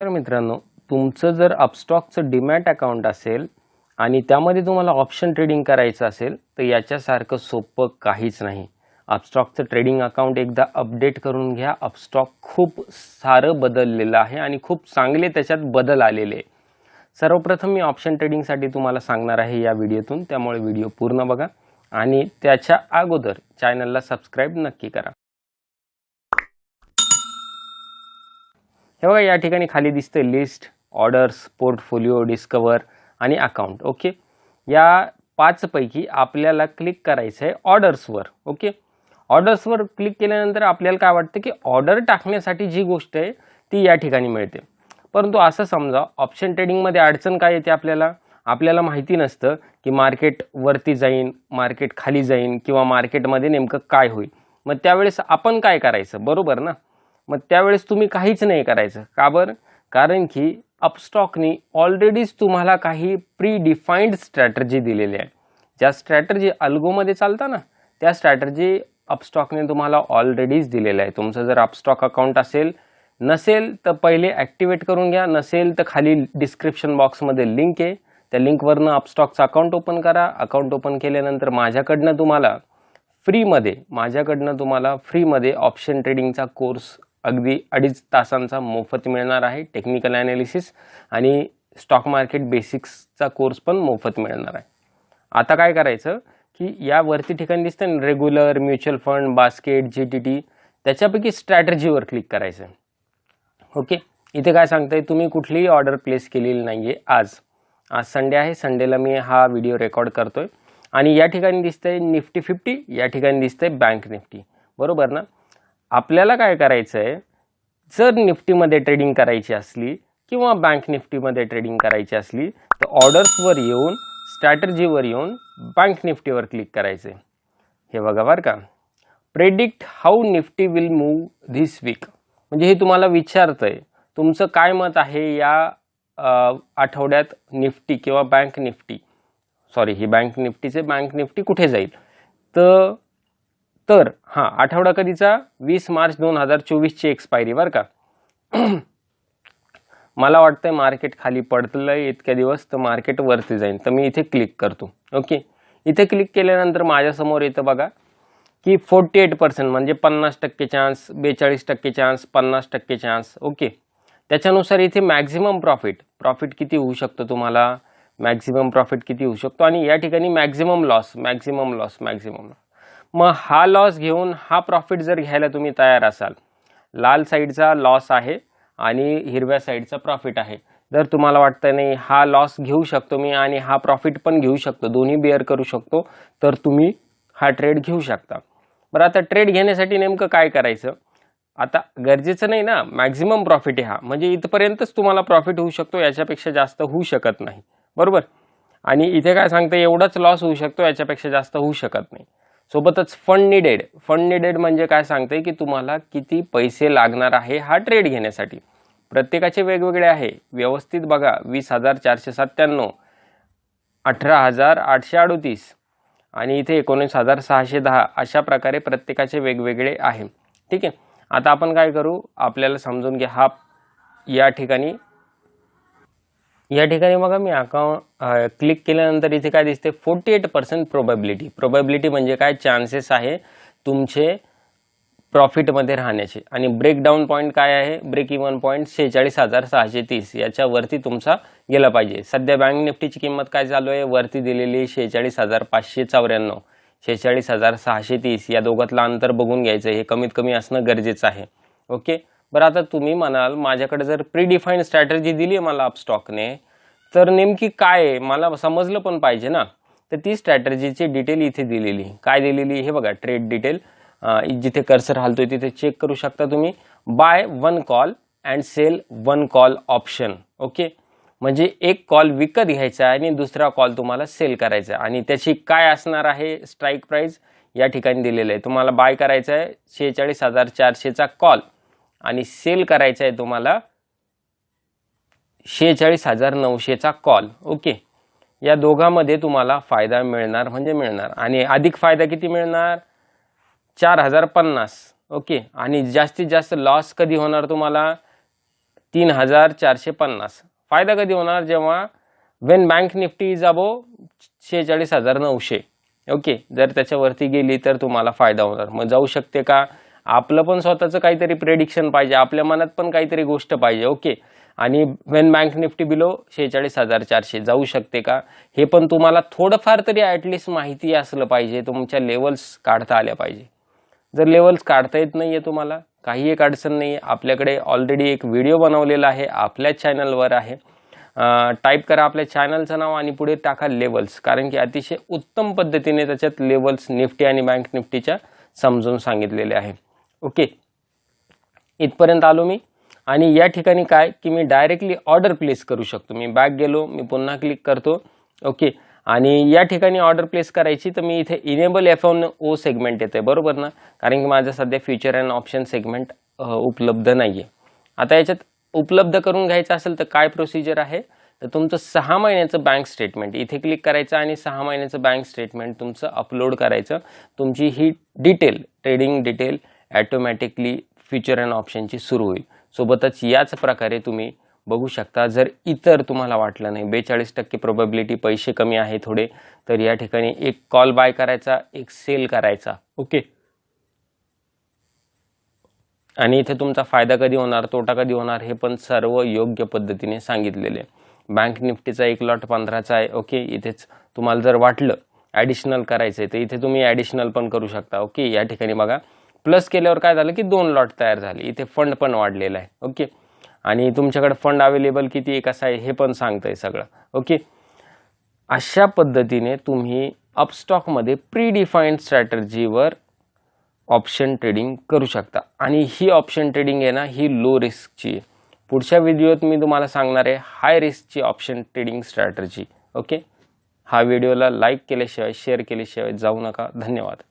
तर मित्रांनो तुमचं जर अपस्टॉकचं डीमॅट अकाउंट असेल आणि त्यामध्ये तुम्हाला ऑप्शन ट्रेडिंग करायचं असेल तर याच्यासारखं सोपं काहीच नाही. अपस्टॉकचं ट्रेडिंग अकाउंट एकदा अपडेट करून घ्या. अपस्टॉक खूप सारं बदललेलं आहे आणि खूप चांगले त्याच्यात बदल आलेले आहे. सर्वप्रथम मी ऑप्शन ट्रेडिंगसाठी तुम्हाला सांगणार आहे या व्हिडिओतून. त्यामुळे व्हिडिओ पूर्ण बघा आणि त्याच्या अगोदर चॅनलला सबस्क्राईब नक्की करा. हे बघा या ठिकाणी खाली दिसते लिस्ट ऑर्डर्स पोर्टफोलिओ डिस्कवर आणि अकाउंट ओके या पाचपैकी आपल्याला क्लिक करायचं आहे ऑर्डर्सवर ओके ऑर्डर्सवर क्लिक केल्यानंतर आपल्याला काय वाटतं की ऑर्डर टाकण्यासाठी जी गोष्ट आहे ती या ठिकाणी मिळते. परंतु असं समजा ऑप्शन ट्रेडिंगमध्ये अडचण काय येते आपल्याला? आपल्याला माहिती नसतं की मार्केट वरती जाईन मार्केट खाली जाईन किंवा मार्केटमध्ये नेमकं काय होईल. मग त्यावेळेस आपण काय करायचं? बरोबर ना? मग त्यावेळेस तुम्ही काहीच नाही करायचं. का बरं? कारण की अपस्टॉकनी ऑलरेडीच तुम्हाला काही प्री डिफाईंड स्ट्रॅटर्जी दिलेली आहे. ज्या स्ट्रॅटर्जी अल्गोमध्ये चालता ना त्या स्ट्रॅटर्जी अपस्टॉकने तुम्हाला ऑलरेडीच दिलेलं आहे तुमचं जर अपस्टॉक अकाउंट असेल नसेल तर पहिले ॲक्टिवेट करून घ्या नसेल तर खाली डिस्क्रिप्शन बॉक्समध्ये लिंक आहे. त्या लिंकवरनं अपस्टॉकचं अकाउंट ओपन करा. अकाउंट ओपन केल्यानंतर माझ्याकडनं तुम्हाला फ्रीमध्ये माझ्याकडनं तुम्हाला फ्रीमध्ये ऑप्शन ट्रेडिंगचा कोर्स अगदी अडीच तासांचा मोफत मिळणार आहे टेक्निकल ॲनालिसिस आणि स्टॉक मार्केट बेसिक्सचा कोर्स पण मोफत मिळणार आहे. आता काय करायचं की या वरती ठिकाणी दिसतं ना regular mutual fund basket G T T त्याच्यापैकी स्ट्रॅटर्जीवर क्लिक करायचं. ओके इथे काय सांगतंय तुम्ही कुठलीही ऑर्डर प्लेस केलेली नाही आहे आज. आज संडे आहे संडेला मी हा व्हिडिओ रेकॉर्ड करतोय. आणि या ठिकाणी दिसतंय निफ्टी फिफ्टी या ठिकाणी दिसतंय बँक निफ्टी बरोबर ना? आपल्याला काय करायचं आहे जर निफ्टीमध्ये ट्रेडिंग करायची असली किंवा बँक निफ्टीमध्ये ट्रेडिंग करायची असली तर ऑर्डर्सवर येऊन स्ट्रॅटर्जीवर येऊन बँक निफ्टीवर क्लिक करायचे हे बघा बरं का. Predict how Nifty will move this week म्हणजे हे तुम्हाला विचारतं आहे तुमचं काय मत आहे या आठवड्यात निफ्टी किंवा बँक निफ्टी सॉरी ही बँक निफ्टीचे बँक निफ्टी कुठे जाईल? तर तर हां आठवडा कधीचा? वीस मार्च दोन हजार चोवीसची एक्सपायरी बरं का? मला वाटतंय मार्केट खाली पडतलं आहे इतक्या दिवस तर मार्केट वरती जाईल तर मी इथे क्लिक करतो. ओके इथे क्लिक केल्यानंतर माझ्यासमोर येतं बघा की फोर्टी एट पर्सेंट म्हणजे पन्नास टक्के चान्स बेचाळीस टक्के चान्स पन्नास टक्के चान्स ओके त्याच्यानुसार इथे मॅक्झिमम प्रॉफिट प्रॉफिट किती होऊ शकतो तुम्हाला? मॅक्झिमम प्रॉफिट किती होऊ शकतो? आणि या ठिकाणी maximum loss maximum loss maximum मग हा लॉस घेऊन हा प्रॉफिट जर घ्यायला तुम्ही तयार असाल लाल साईडचा लॉस आहे आणि हिरव्या साईडचा प्रॉफिट आहे. जर तुम्हाला वाटतं नाही हा लॉस घेऊ शकतो मी आणि हा प्रॉफिट पण घेऊ शकतो. दोन्ही बेअर करू शकतो. तर तुम्ही हा ट्रेड घेऊ शकता. बरं आता ट्रेड घेण्यासाठी नेमकं काय करायचं? आता गरजेचं नाही ना मॅक्झिमम प्रॉफिट आहे हा. म्हणजे इथपर्यंतच तुम्हाला प्रॉफिट होऊ शकतो याच्यापेक्षा जास्त होऊ शकत नाही. बरोबर? आणि इथे काय सांगतं एवढाच लॉस होऊ शकतो याच्यापेक्षा जास्त होऊ शकत नाही. सोबतच फंड निडेड फंड निडेड म्हणजे काय सांगते की तुम्हाला किती पैसे लागणार आहे हा ट्रेड घेण्यासाठी. प्रत्येकाचे वेगवेगळे आहे. व्यवस्थित बघा वीस हजार चारशे सत्त्याण्णव अठरा हजार आठशे अडोतीस आणि इथे एकोणीस हजार सहाशे दहा अशा प्रकारे प्रत्येकाचे वेगवेगळे आहे. ठीक आहे? आता आपण काय करू? आपल्याला समजून घ्या. हा या ठिकाणी या ठिकाणी बघा मी अकाउंट क्लिक केल्यानंतर इथे काय दिसते forty eight percent probability probability म्हणजे काय? चान्सेस आहे तुमचे प्रॉफिटमध्ये राहण्याचे. आणि ब्रेकडाऊन पॉईंट काय आहे? ब्रेक इवन पॉईंट शेहेचाळीस हजार सहाशे तीस. याच्यावरती तुमचा गेला पाहिजे. सध्या बँक निफ्टीची किंमत काय चालू आहे? वरती दिलेली शेहेचाळीस हजार पाचशे चौऱ्याण्णव. शेहेचाळीस हजार सहाशे तीस. या दोघातलं अंतर बघून घ्यायचं. हे कमीत कमी असणं गरजेचं आहे. ओके बरं आता तुम्ही म्हणाल माझ्याकडे जर प्रीडिफाईंड स्ट्रॅटर्जी दिली आहे मला अपस्टॉकने तर नेमकी काय आहे? मला समजलं पण पाहिजे ना. तर ती स्ट्रॅटर्जीची डिटेल इथे दिलेली. काय दिलेली? हे बघा ट्रेड डिटेल जिथे कर्सर हालतोय तिथे चेक करू शकता तुम्ही. Buy one call and sell one call option okay म्हणजे एक कॉल विकत घ्यायचा आहे आणि दुसरा कॉल तुम्हाला सेल करायचा आहे. आणि त्याची काय असणार आहे? स्ट्राईक प्राईज या ठिकाणी दिलेलं आहे. तुम्हाला बाय करायचं आहे शेहेचाळीस हजार चारशेचा कॉल आणि सेल करायचा आहे तुम्हाला शेहेचाळीस हजार नऊशेचा कॉल. ओके? या दोघांमध्ये तुम्हाला फायदा मिळणार म्हणजे मिळणार. आणि अधिक फायदा किती मिळणार? चार हजार पन्नास. ओके? आणि जास्तीत जास्त लॉस कधी होणार तुम्हाला? तीन हजार चारशे पन्नास. फायदा कधी होणार जेव्हा? When bank Nifty is above शेहेचाळीस हजार नऊशे. ओके? जर त्याच्यावरती गेली तर तुम्हाला फायदा होणार. मग जाऊ शकते का? आपलं पण स्वतःचं काहीतरी प्रेडिक्शन पाहिजे आपल्या मनात पण काहीतरी गोष्ट पाहिजे ओके आणि वेन बँक निफ्टी बिलो शेहेचाळीस हजार चारशे जाऊ शकते का? हे पण तुम्हाला थोडंफार तरी ॲटलिस्ट माहिती असलं पाहिजे तुमच्या लेवल्स काढता आल्या पाहिजे. जर लेवल्स काढता येत नाही आहे तुम्हाला काही एक अडचण नाही आहे आपल्याकडे ऑलरेडी एक व्हिडिओ बनवलेला आहे आपल्या चॅनलवर आहे. टाईप करा आपल्या चॅनलचं नाव आणि पुढे टाका लेवल्स कारण की अतिशय उत्तम पद्धतीने त्याच्यात लेवल्स निफ्टी आणि बँक निफ्टीच्या समजून सांगितलेले आहे. ओके. इथपर्यंत आलो मी. आणि या ठिकाणी काय? की मी डायरेक्टली ऑर्डर प्लेस करू शकतो. मी बॅक गेलो मी पुन्हा क्लिक करतो. ओके. आणि या ठिकाणी ऑर्डर प्लेस करायची तर मी इथे enable F and O segment येते बरोबर ना? कारण की माझं सध्या फ्युचर अँड ऑप्शन सेगमेंट उपलब्ध नाही आहे आता याच्यात उपलब्ध करून घ्यायचं असेल तर काय प्रोसिजर आहे? तर तुमचं सहा महिन्याचं बँक स्टेटमेंट इथे क्लिक करायचं आणि सहा महिन्याचं बँक स्टेटमेंट तुमचं अपलोड करायचं. तुमची ही detail trading detail automatically future and ऑप्शनची सुरू होईल. सोबतच याच प्रकारे तुम्ही बघू शकता जर इतर तुम्हाला वाटलं नाही बेचाळीस टक्के प्रोबॅबिलिटी पैसे कमी आहे थोडे तर या ठिकाणी एक कॉल बाय करायचा एक सेल करायचा. ओके. आणि इथे तुमचा फायदा कधी होणार तोटा कधी होणार हे पण सर्व योग्य पद्धतीने सांगितलेले. बँक निफ्टीचा एक लॉट पंधराचा आहे ओके इथेच तुम्हाला जर वाटलं ॲडिशनल करायचं आहे तर इथे तुम्ही ॲडिशनल पण करू शकता ओके या ठिकाणी बघा. प्लस केल्यावर काय झालं की दोन लॉट तयार झाले. इथे फंड पण वाढलेला आहे. ओके? आणि तुमच्याकडे फंड अवेलेबल किती एक असं आहे हे पण सांगतंय सगळं. ओके? अशा पद्धतीने तुम्ही अपस्टॉकमध्ये प्रीडिफाईंड स्ट्रॅटर्जीवर ऑप्शन ट्रेडिंग करू शकता. आणि ही ऑप्शन ट्रेडिंग आहे ना ही लो रिस्कची आहे. पुढच्या व्हिडिओत मी तुम्हाला सांगणार आहे हाय रिस्कची ऑप्शन ट्रेडिंग स्ट्रॅटर्जी ओके? हा व्हिडिओला लाईक केल्याशिवाय शेअर केल्याशिवाय जाऊ नका. धन्यवाद.